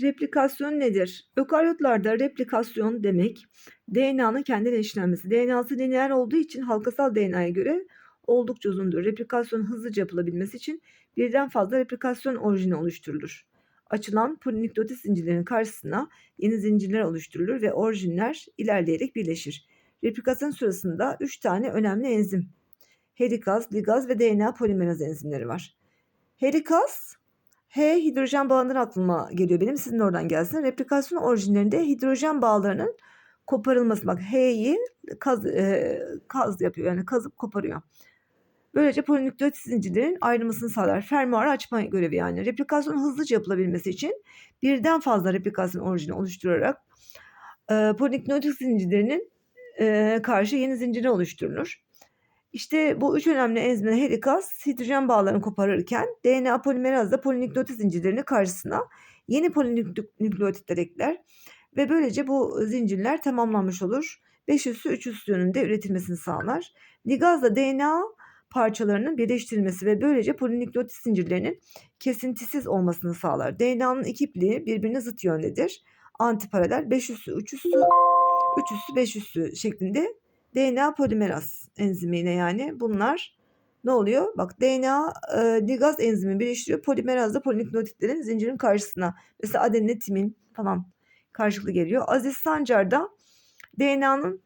Replikasyon nedir? Ökaryotlarda replikasyon demek DNA'nın kendine eşlenmesi. DNA'sı lineer olduğu için halkasal DNA'ya göre oldukça uzundur. Replikasyon hızlıca yapılabilmesi için birden fazla replikasyon orijini oluşturulur. Açılan polinükleotit zincirlerinin karşısına yeni zincirler oluşturulur ve orijinler ilerleyerek birleşir. Replikasyon sırasında 3 tane önemli enzim. Helikaz, ligaz ve DNA polimeraz enzimleri var. Helikaz H hidrojen bağından aklıma geliyor benim. Sizin oradan gelsin. Replikasyon orijinlerinde hidrojen bağlarının koparılması. Bak H'yi kaz, e, kaz yapıyor. Yani kazıp koparıyor. Böylece polinükleotit zincirlerin ayrılmasını sağlar. Fermuarı açma görevi yani. Replikasyon hızlıca yapılabilmesi için birden fazla replikasyon orijini oluşturarak e, polinükleotit zincirlerinin e, karşı yeni zinciri oluşturulur. İşte bu üç önemli enzimden helikaz hidrojen bağlarını koparırken DNA polimeraz da polinükleotit zincirlerini karşısına yeni polinükleotitler ekler ve böylece bu zincirler tamamlanmış olur. 5 üssü 3 üssü yönünde üretilmesini sağlar. Ligaz da DNA parçalarının birleştirilmesi ve böylece polinükleotit zincirlerinin kesintisiz olmasını sağlar. DNA'nın iki birbirine zıt yöndedir. Antiparalel 5 üssü 3 üssü 3 üssü 5 üssü şeklinde DNA polimeraz enzimine yani bunlar ne oluyor? Bak DNA e, ligaz enzimi birleştiriyor. Polimeraz da polinükleotitlerin zincirin karşısına. Mesela adenine timin falan karşılıklı geliyor. Aziz Sancar DNA'nın